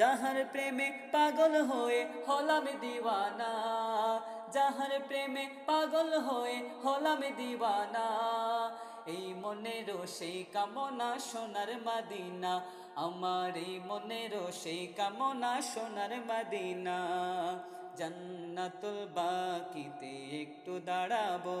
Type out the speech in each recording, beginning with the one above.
যাহার প্রেমে পাগল হয়ে হলাম দিওয়ানা, যাহার প্রেমে পাগল হয়ে হলাম দিওয়ানা। এই মনেরও সেই কামনা সোনার মাদিনা, আমার এই মনেরও সেই কামনা সোনার মাদিনা। জান্নাতুল বাকিতে একটু দাঁড়াবো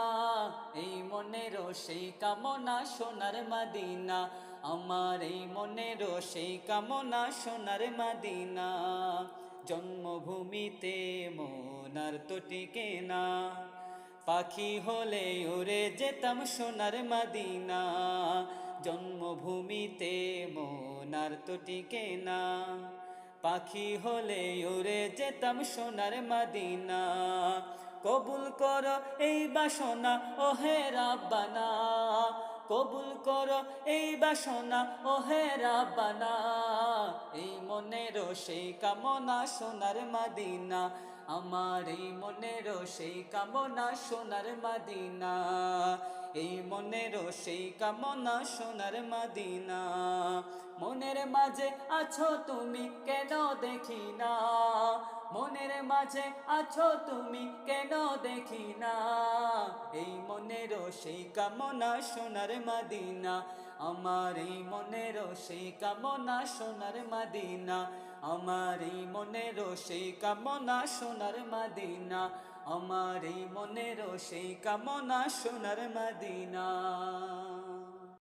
এই মনেরও সেই কামনা সোনার মাদিনা। আমার এই মনেরও সেই কামনা সোনার মাদিনা। জন্মভূমিতে মনার তো টিকে না। পাখি হলে উড়ে যেতাম সোনার মাদিনা। জন্মভূমিতে মনার তো টিকে না। পাখি হলে উড়ে যেতাম সোনার মাদিনা। কবুল কর এই বাসনা ও হে রাব্বানা। কবুল কর এই বাসনা ও হে রাব্বানা। এই মনেরও সেই কামনা সোনার মাদিনা, আমার এই মনেরও সেই কামনা সোনার মাদিনা। এই মনেরও সেই কামনা সোনার মাদিনা, মনের মাঝে আছো তুমি কেন দেখি না? মনের মাঝে আছো তুমি কেন দেখি না। এই মনেরও সেই কামনা সোনার মাদিনা। আমার এই মনেরও সেই কামনা সোনার মাদিনা। আমার এই মনেরও সেই কামনা সোনার মাদিনা। আমার এই মনেরও সেই কামনা সোনার মাদিনা।